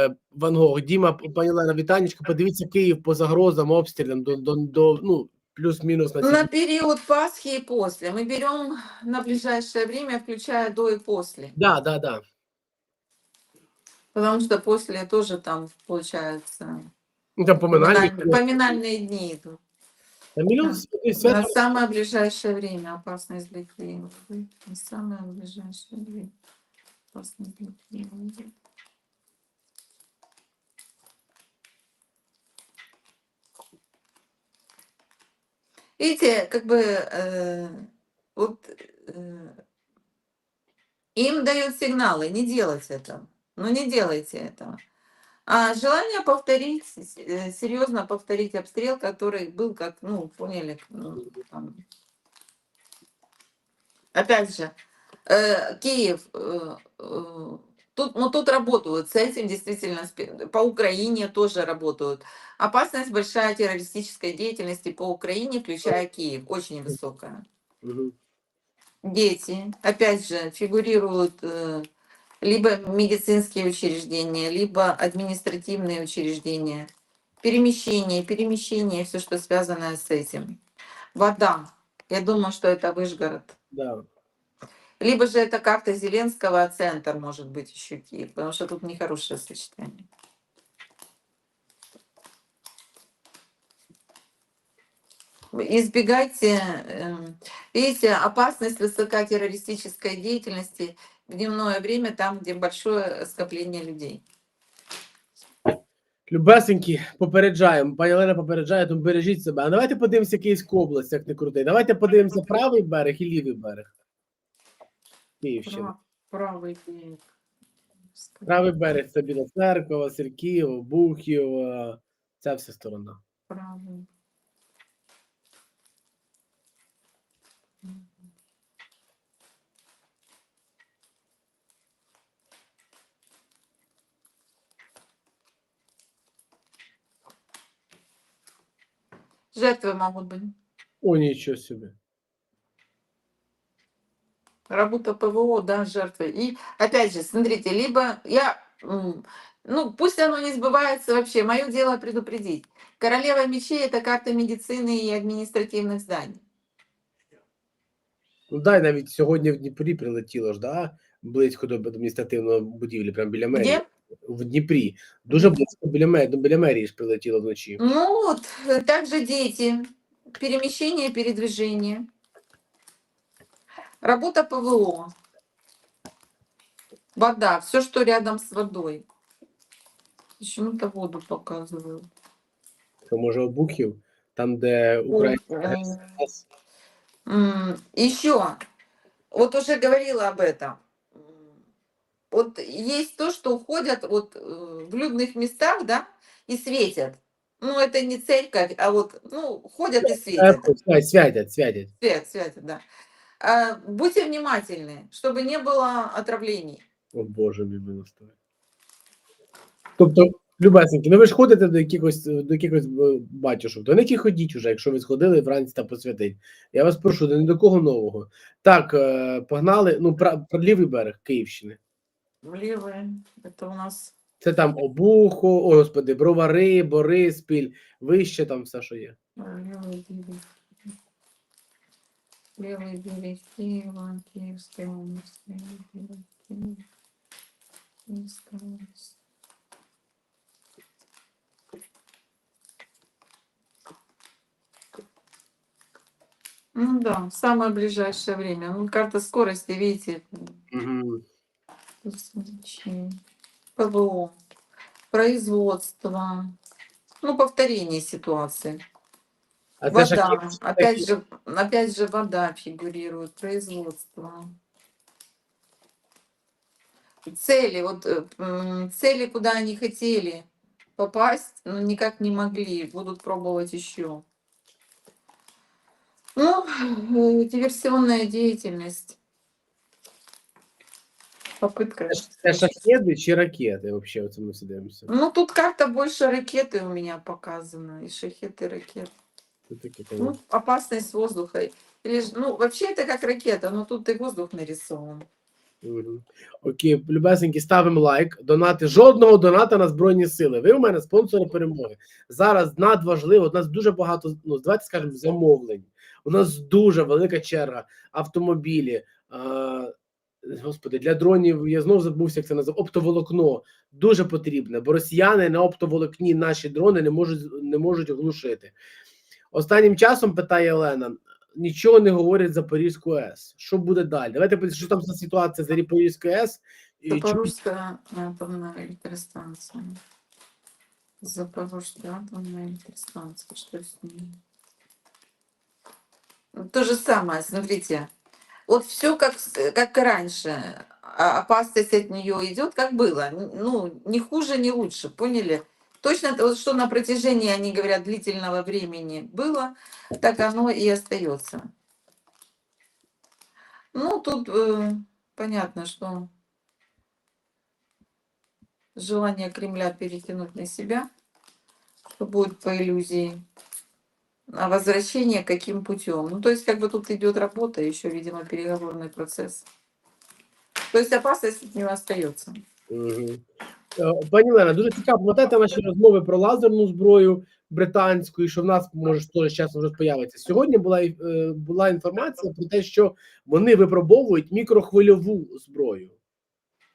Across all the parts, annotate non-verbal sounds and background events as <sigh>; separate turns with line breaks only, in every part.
е, Ван Гог. Діма, пані Лена, вітанечко. Подивіться Київ по загрозам, обстрілам до, до, до ну, плюс-мінус на
На
ці.
период Пасхи и после. Мы берем на ближайшее время, включая до и после.
Да, да, да.
Потому что после тоже там, получается,
Ну, там поминальні.
поминальные, поминальные дни идут.
Та мільйон
Да.
святих
На
свят.
самое ближайшее время опасность для Киева. На самое ближайшее время опасность для Киева. Видите, как бы э, вот э, им дают сигналы не делать этого. Ну не делайте этого. А желание повторить, э, серьезно повторить обстрел, который был как, ну, поняли, ну, там. Опять же, э, Киев, э, э, тут, ну, тут работают, с этим действительно, спе- по Украине тоже работают. Опасность большая террористической деятельности по Украине, включая Киев, очень высокая. Дети, опять же, фигурируют э, либо медицинские учреждения, либо административные учреждения. Перемещение, перемещение, все, что связано с этим. Вода. Я думаю, что это Вышгород.
Да.
Либо же это карта Зеленского, а центр может быть еще Киев, потому что тут нехорошее сочетание. Избегайте, эм, видите, опасность высока террористической деятельности в дневное время, там, где большое скопление людей.
Любесенькі, попереджаємо. Пані Олена попереджає, тому бережіть себе. А давайте подивимося Київську область, як не крутий. Давайте подивимося правий берег і лівий берег. Київщина.
Правый берег.
Правий берег це Біла Церква, Васильків, Бухів, е, ця вся сторона.
Правый. Жертвы могут быть.
О, нічого собі.
Работа ПВО, да, жертвы. И опять же, смотрите, либо я, м, ну, пусть оно не сбывается вообще, мое дело предупредить. Королева мечей это карта медицины и административных зданий.
Ну дай навіть сьогодні в Дніпрі прилетіло ж, да? близько до адміністративної будівлі, прямо біля мерії.
Где?
В Дніпрі. Дуже близько біля мерії, ну, біля мерії ж прилетіло вночі.
Ну вот, э, также дети, перемещение, передвижение. Работа ПВО. Вода, все, что рядом с водой. Почему-то воду показывают.
Це може Обухів, там, де Україна.
Еще, вот уже говорила об этом. Вот есть то, что уходят вот э, в людных местах, да, и светят. Ну, это не церковь, а вот, ну, ходят и светят.
Святять, святять, святять.
Свет, святят, да. А, Будьте внимательны, чтобы не было отравлений.
О Боже мій милостивий. Тобто, любесенькі, ну ви ж ходите до якихось до якихось е, батюшок, до них і ходіть уже, якщо ви сходили вранці та посвятить. Я вас прошу, до ні до кого нового. Так, е, погнали. Ну, пра, про лівий берег Київщини.
Левые, это у нас
Це там Обухо, о, господи, Бровари, Бориспіль, вище там все, що є.
левый берег. Левый берег Киева, Киевская область, левый берег Киева, Киевская область. Ну да, в самое ближайшее время. Ну, карта скорости, видите,
Угу.
ПВО, производство, ну, повторение ситуации.
А це ж
Вода,
які-
опять же, опять же вода фигурирует, производство. Цели, вот э, цели, куда они хотели попасть, но никак не могли, будут пробовать еще. Ну, диверсионная деятельность. Попытка.
Це шахеди чи взагалі, оце ми все дивимося.
Ну, тут как-то больше ракеты у меня показано, и шахеты, ракеты. Ну, опасность воздуха. Или, ну, вообще это как ракета, но тут и воздух нарисован.
Мгм. Окей, любесенькі, ставимо лайк. Донати. Жодного доната на Збройні Сили. Ви у мене спонсори перемоги. Зараз надважливо, у нас дуже багато, ну, давайте скажемо, замовлень. У нас дуже велика черга, автомобілі. А, господи, для дронів я знову забувся, як це називає. Оптоволокно дуже потрібне, бо росіяни на оптоволокні наші дрони не можуть, не можуть глушити. Останнім часом питає Олена: нічого не говорять Запорізьку АЕС. Що буде далі? Давайте подивимося, що там за ситуація за Запорізькою АЕС. І чому-
Запорожская атомная электростанция. Запорожская атомная электростанция. Что с ней? Ну, То же самое, смотрите. Вот все как, с- как и раньше. А опасность от нее идет, как было. Н- Ну, не хуже, не лучше. Поняли? Точно то, что на протяжении, они говорят, длительного времени было, так оно и остается. Ну, тут э, понятно, что желание Кремля перетянуть на себя, что будет по иллюзии, а возвращение каким путем. Ну, то есть, как бы тут идет работа, еще, видимо, переговорный процесс. То есть опасность от него остается.
Е, Пані Лена, дуже цікаво, пам'ятаєте наші розмови про лазерну зброю британську, і що в нас може теж часом вже появиться. Сьогодні була е, була інформація про те, що вони випробовують мікрохвильову зброю.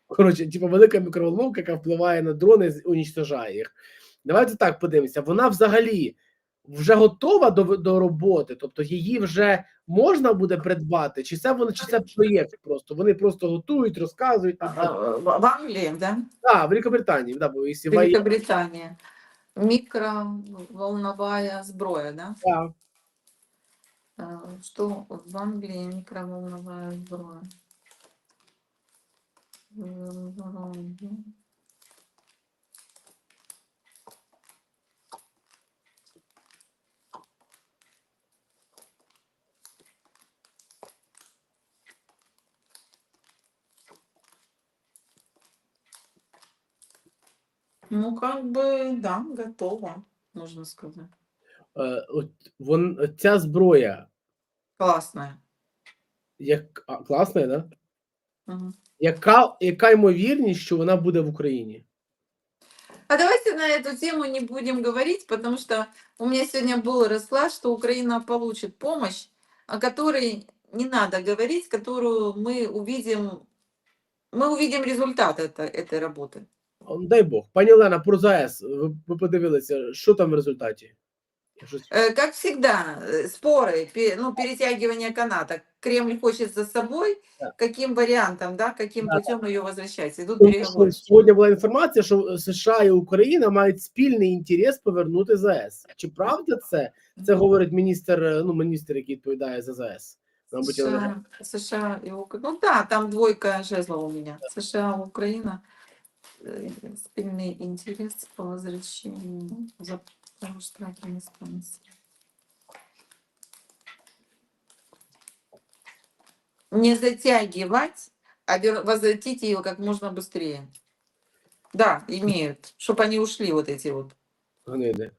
Коротше, типу, велика мікроволновка, яка впливає на дрони, і унічтожає їх. Давайте так подивимося. Вона взагалі вже готова до, до роботи, тобто її вже можна буде придбати, чи це воно, чи це проєкт просто. Вони просто готують, розказують.
А, а, В Англии, да?
А, в Великобританії, да, бо
Великобритания. Микроволновая сброя, да?
Да.
Что в Англии микроволновая сброя? Ну, как бы, да, готово, можно сказать.
Е, от вон ця зброя,
Классная.
як а, класна, да?
Мгм.
Яка, яка ймовірність, що вона буде в Україні?
А давайте на эту тему не будем говорить, потому что у меня сегодня был расклад, что Украина получит помощь, о которой не надо говорить, которую мы увидим, мы увидим результат это, этой работы.
О, Дай Бог. Пані Олена, про ЗАЕС, ви, ви подивилися, що там в результаті? Щось-
Э, Как всегда, э, споры, пе- ну, перетягивание каната. Кремль хочет за собой,
Да.
каким вариантом, да, каким
Да.
путем ее возвращать. Идут
Тому що
переговоры.
Сьогодні була інформація, що США і Україна мають спільний інтерес повернути ЗАЕС. Чи правда це? Це говорить міністр, е, ну міністр, який відповідає за ЗАЕС. Мабуть, Олена.
США, США и Украина. Ну да, там двойка жезлов у меня. США, Украина. э, Спильный интерес по возвращению Запорожской атомной станции. Не затягивать, а вер- возвратить ее как можно быстрее. Да, имеют. Чтобы они ушли, вот эти вот.
Гниди.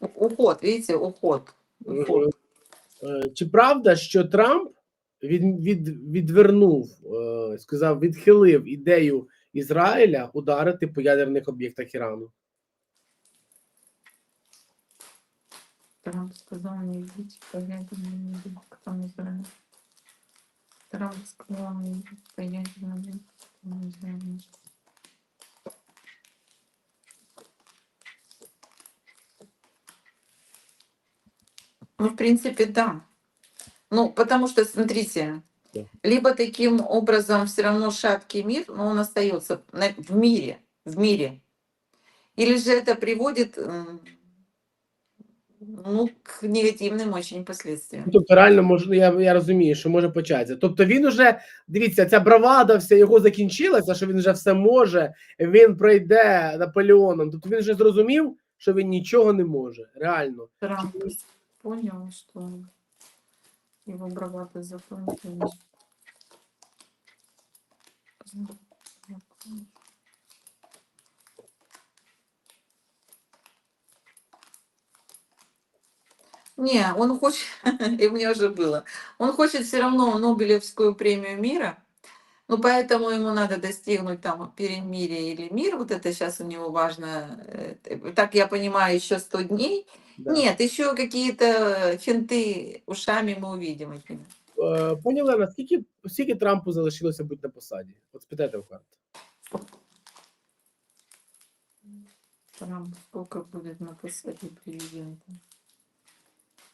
У- Уход, видите, уход. уход.
Е, Чи правда, що Трамп від, від, відвернув, е, сказав, відхилив ідею Ізраїля ударити по ядерних об'єктах Ірану?
Трамп сказал не видеть по ядерному объектам Израиля. Трамп сказал не видеть по ядерному объектам Израиля. Ну, в принципе, да. Ну, потому что, смотрите,
Да.
либо таким образом все равно шаткий мир, но он остается в мире, в мире. Или же это приводит ну, к негативным очень последствиям.
Ну, Тобто, реально може, я, я розумію, що може початися. Тобто він уже, дивіться, ця бравада вся його закінчилася, що він вже все може, він пройде Наполеоном. Тобто він вже зрозумів, що він нічого не може. Реально.
Трамп понял, что его бравада закончилась. Не, он хочет, <laughs> и меня уже было, он хочет все равно Нобелевскую премию мира, Ну, поэтому ему надо достигнуть там перемирия или мир. Вот это сейчас у него важно. э, Так я понимаю, еще 100 дней.
Да.
Нет, еще какие-то финты ушами мы увидим от него.
Е, Пані Олена, скільки, скільки Трампу залишилося бути на посаді? От спитайте в карти.
Трамп сколько будет на посаде президента?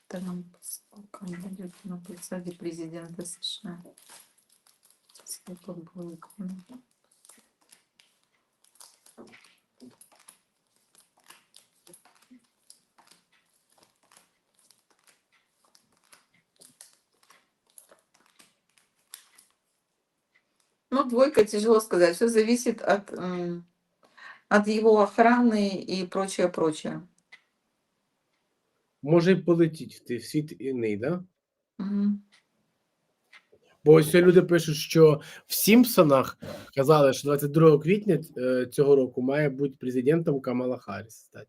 Трамп сколько будет на посаде президента США? Сколько будет? М. Ну, двойка тяжело сказать. Все зависит от, м, от его охраны и прочее, прочее.
Може й полетіть в той світ іний, да?
Мгм.
Бо ось люди пишуть, що в Сімпсонах казали, що 22 квітня е, цього року має бути президентом Камала Харріс. стати.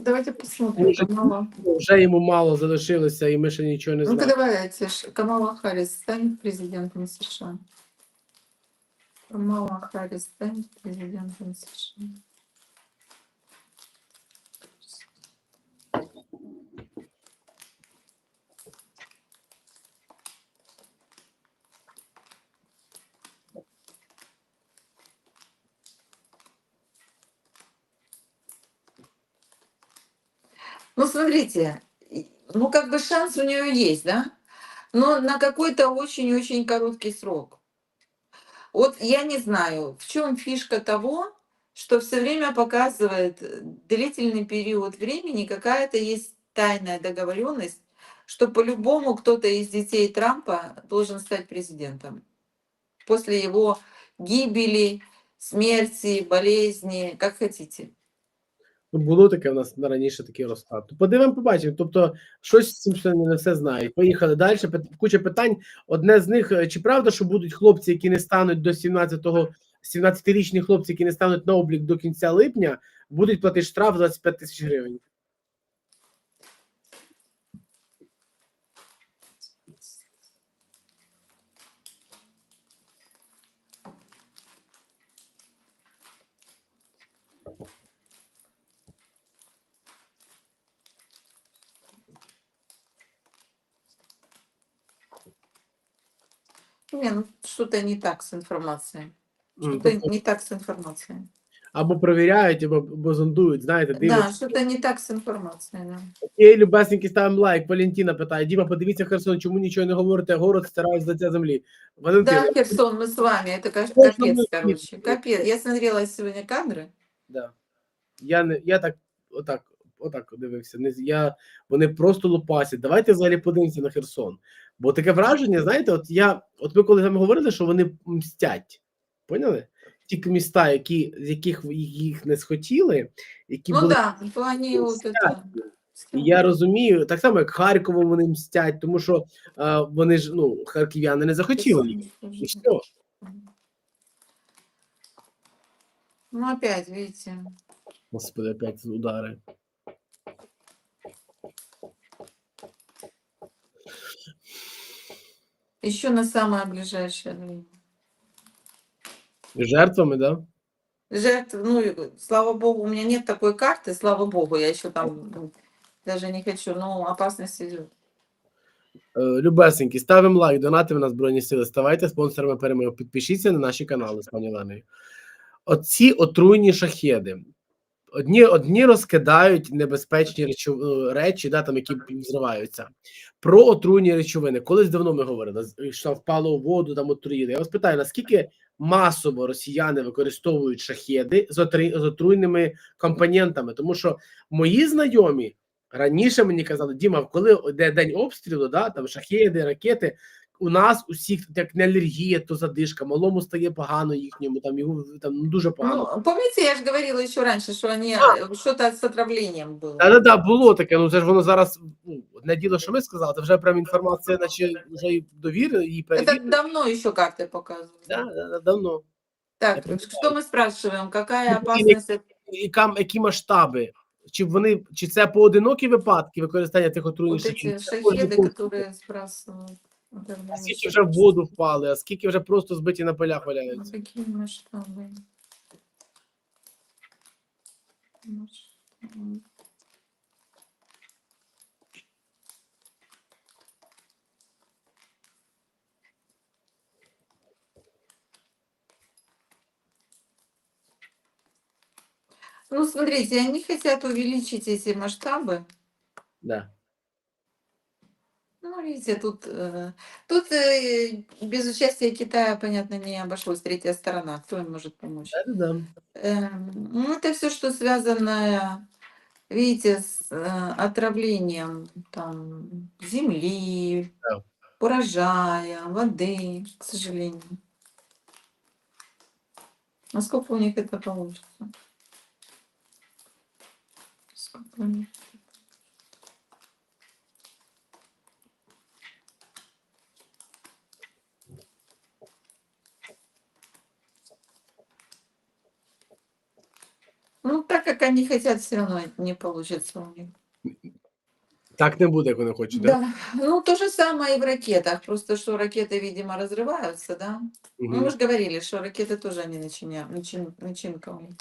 Давайте посмотрим. Камала.
Вже йому мало залишилося, і ми ще нічого не
Ну-ка
знаємо.
давайте, ж, Камала Харрис станет президентом США. Камала Харрис станет президентом США. Ну, смотрите, ну, как бы шанс у нее есть, да? Но на какой-то очень-очень короткий срок. Вот я не знаю, в чем фишка того, что все время показывает э, длительный период времени, какая-то есть тайная договоренность, что по-любому кто-то из детей Трампа должен стать президентом. После его гибели, смерти, болезни, как хотите.
Ну, було таке в нас на раніше такий розклад. Подивимо, побачимо. Тобто, щось Сімпсони не все знають. Поїхали далі. Куча питань. Одне з них: е, чи правда, що будуть хлопці, які не стануть до 17-го, 17-річні хлопці, які не стануть на облік до кінця липня, будуть платити штраф 25 тисяч гривень.
Не, ну что-то не так с информацией.
М,
Что-то
тобто,
не так с информацией.
або перевіряють, або, або зондують. Знаєте,
Да,
дивляться.
что-то не так с информацией. Да.
Ей, любесненькі, ставимо лайк. Валентина питає: Діма, подивіться Херсон, чому нічого не говорите? Город стирають з лиця землі. Валентина,
Да, Херсон, мы с вами. Это ка-
Точно
капец,
будет.
короче. Капец. Я смотрела сегодня кадры.
Да. Я не я так, отак, отак дивився. Не я вони просто лупасять. Давайте взагалі подивимося на Херсон. Бо таке враження, знаєте, от я, от ми коли там говорили, що вони мстять. Поняли? Ті міста, які з яких їх не схотіли, які
Ну
були
да, то они вот это...
І я розумію, так само як Харковом вони мстять, тому що е, вони ж ну харків'яни не захотіли. І все.
Ну опять, видите.
Господи, опять удари.
Еще на самое ближайшее время.
Жертвами, да?
Жертв, ну, слава богу, у меня нет такой карты, слава богу, я еще там ну, даже не хочу, но опасность идет.
Е, Любесенькі, ставимо лайк, донатимо на Збройні Сили, ставайте спонсорами перемоги, підпишіться на наші канали з пані Леною. Оці отруйні шахеди. Одні, одні розкидають небезпечні речу, е, речі, да, там, які взриваються. Про отруйні речовини. Колись давно ми говорили, з- що впало у воду, там отруїли. Я вас питаю, наскільки масово росіяни використовують шахеди з отруйними компонентами? Тому що мої знайомі Раніше мені казали, Діма, коли йде день обстрілу, да, там шахеди, ракети, у нас усіх як не алергія, то задишка, малому стає погано їхньому, там його там ну, дуже погано.
Ну, помните, я же говорила еще раньше, что они
А.
э, что-то с отравлением было.
Та да, да, було таке. Ну це ж воно зараз ну, одне діло, що ми сказали, це вже прям інформація, наче вже і довіри, і
Это
перевірили.
давно еще карты показывают.
Да, да, да, давно.
Так,
Я понимаю.
что мы спрашиваем? Какая
Ну,
опасность? от-
І кам, які масштаби? Чи вони чи це поодинокі випадки використання тих
Вот
отруйних шахедів?
эти
Це може
шахеды,
бути.
которые сбрасывают. Это
А скільки
меньше.
вже в воду впали, а скільки вже просто збиті на полях
Ну,
валяються.
Какие масштабы? Масштабы. Ну, смотрите, они хотят увеличить эти масштабы.
Да.
Видите, тут, э, тут э, без участия Китая, понятно, не обошлось. Третья сторона. Кто им может помочь?
Да-да-да.
Эм, Ну, это все, что связано, видите, с э, отравлением там, земли,
Да.
урожая, воды, к сожалению. Насколько у них это получится? Сколько у них? как они хотят, все равно не получится у них.
Так не буде, як вони хочуть, да?
Да. Ну, то же самое и в ракетах. Просто что ракеты, видимо, разрываются, да? Ну,
Мгм.
мы же говорили, что ракеты тоже они начиня... начин... начинка у них.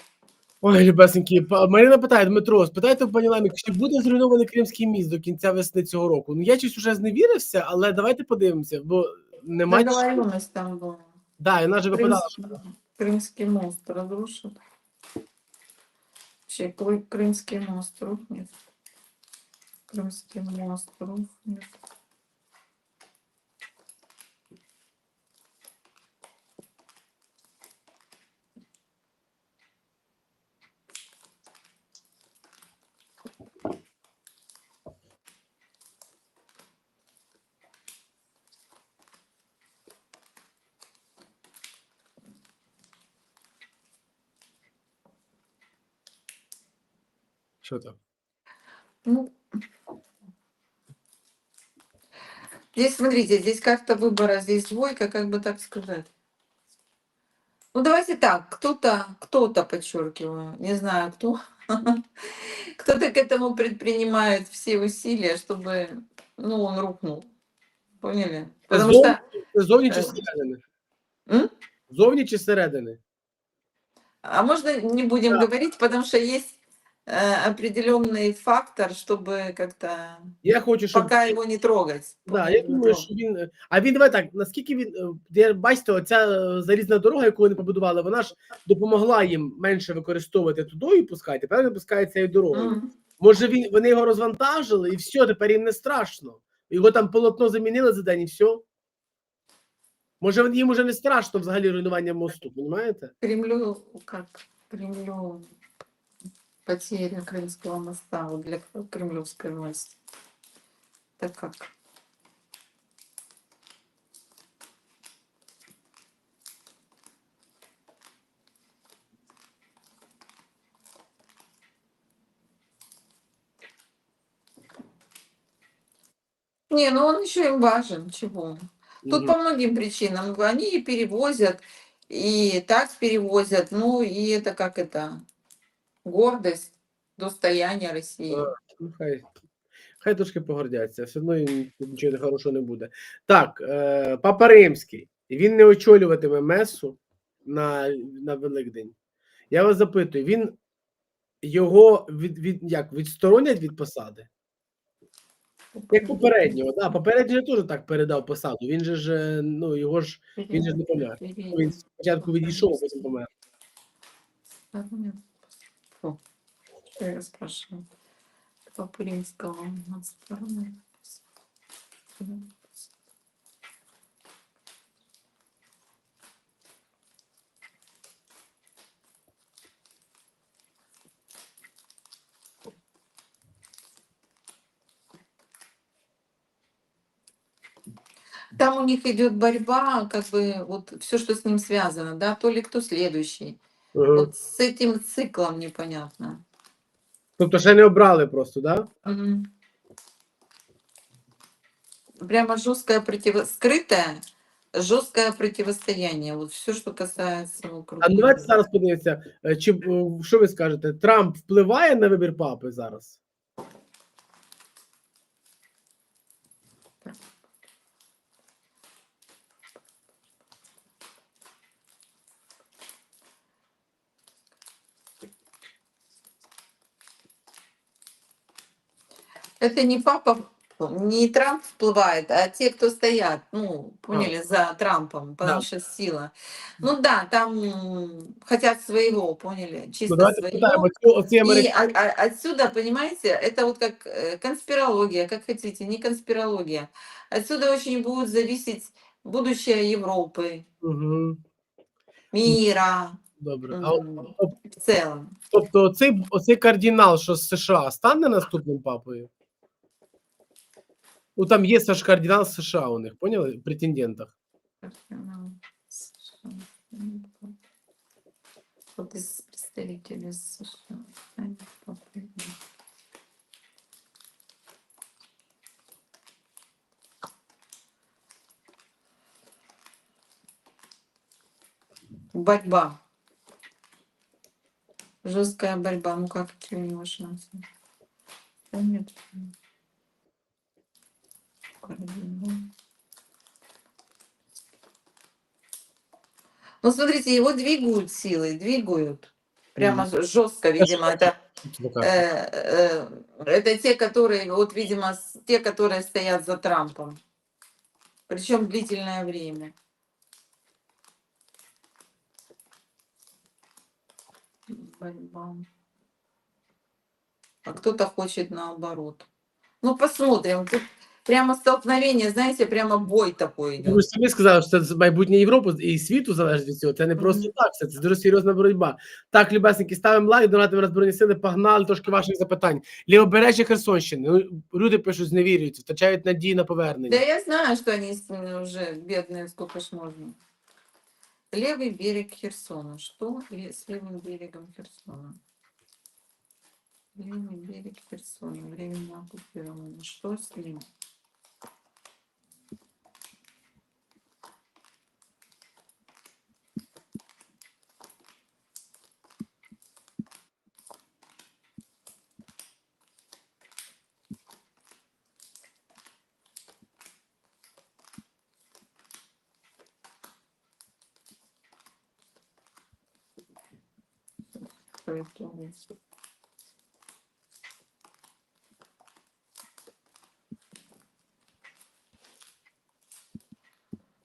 Ой, любесенькі, па- Марина питає, Дмитро, спитайте в пані Лемік, чи буде зруйнований Кримський міст до кінця весни цього року? Ну я щось уже зневірився, але давайте подивимося, бо немає.
Договоренность там была.
Да, і вона же випадала.
Крымский, Крымский мост разрушат. Вообще, Кры- Крымский мост рухнет. Крымский мост рухнет.
Що там?
Ну, здесь, смотрите, здесь карта выбора, здесь двойка, как бы так сказать. Ну, давайте так, кто-то, кто-то, подчеркиваю, не знаю кто, <laughs> кто-то к этому предпринимает все усилия, чтобы, ну, он рухнул. Поняли? Потому
Зов-
что,
Це Зовні чи
Е.
зсередини?
М?
Зовні чи зсередини?
а можно не будем
Да.
говорить, потому что есть э, определенный фактор, чтобы как-то
Я хочу, щоб
пока его не трогать.
Да, я думаю,
трогать.
що він. е, А він давай так, наскільки він. е, Я бачите, оця е, залізна дорога, яку вони побудували, вона ж допомогла їм менше використовувати туди і пускати. Тепер не пускають цією дорогою.
Мгм.
Може, він вони його розвантажили, і все, тепер їм не страшно. Його там полотно замінили за день і все. Може, їм уже не страшно взагалі руйнування мосту, розумієте?
Кремлю, как Кремлю потеря Крымского моста вот для кремлевской власти. Так как? Не, ну он еще им важен, чего? Тут по многим причинам. Они и перевозят, и так перевозят. Ну, и это как это? Гордость, достояние России.
Да. Ну, хай. Хай трошки погордяться, все одно їм нічого хорошого не буде. Так, е, Папа Римський. Він не очолюватиме месу на, на Великдень. Я вас запитую, він його від, від, як, відсторонять від посади? Як попереднього, да, попередній теж так передав посаду. Він же ж, е, ну, його ж він же ж не помер. Він спочатку відійшов, а потім помер.
Фу, я спрашиваю? Папу Римского на сторону. Там у них идет борьба, как бы вот все, что с ним связано, да, то ли кто следующий.
Ага.
Вот с этим циклом непонятно.
Тобто ще не обрали просто, да?
Угу. Прямо жесткое противо... скрытое, жесткое противостояние. Вот все, что касается вокруг.
А давайте зараз подивимося, е, чи е, що ви скажете? Трамп впливає на вибір папи зараз?
Это не папа, не Трамп всплывает, а те, кто стоят, ну, поняли, за Трампом, потому
Да.
что сила. Ну да, там м, хотят своего, поняли, чисто
Ну, давайте
своего.
питаємо, оці, оці
И
американці.
а- а- отсюда, понимаете, это вот как э, конспирология, как хотите, не конспирология. Отсюда очень будет зависеть будущее Европы,
Угу.
мира
Добре. А,
м,
от-
в целом.
тобто оцей, оцей кардинал, що з США, стане наступним папою? Ну там є ж кардинал США у них, поняли? В претендентах.
Вот из представителей США. Борьба. Жесткая борьба. Ну как какие у него Кардинал. Ну, смотрите, его двигают силой, двигают. Прямо жестко, видимо, это,
Що
э, э, это те, которые, вот, видимо, те, которые стоят за Трампом. Причем длительное время. Борьба. А кто-то хочет наоборот. Ну, посмотрим. Тут прямо столкновение, знаете, прямо бой такой идет.
Ви ж самі сказали, що це майбутнє Європи і світу залежить від цього. Це не просто
Мгм.
так, все, це дуже серйозна боротьба. Так, любесники, ставимо лайк, донатимо на Збройні сили, погнали трошки ваших запитань. Лівобережжя Херсонщини. Ну, люди пишуть, зневірюються, втрачають надії на
Да
повернення.
я знаю, что они с- м, уже бедные, сколько ж можно. Левый берег Херсона. Что ли- с левым берегом Херсона? Левый берег Херсона. Временно оккупировано. Что с ним? Это?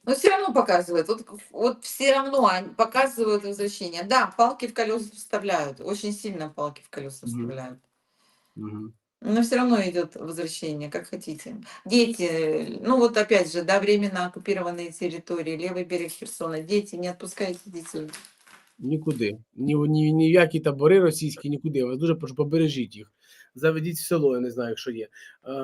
Но все равно показывают. Вот, вот все равно они показывают возвращение. Да, палки в колеса вставляют. Очень сильно палки в колеса вставляют.
Мгм.
Но все равно идет возвращение, как хотите. Дети, ну вот опять же, да, временно оккупированные территории, левый берег Херсона. Дети, не отпускайте детей.
Нікуди. Ні, ні, ніякі табори російські, нікуди. Вас дуже прошу, побережіть їх. Заведіть в село, я не знаю, якщо є.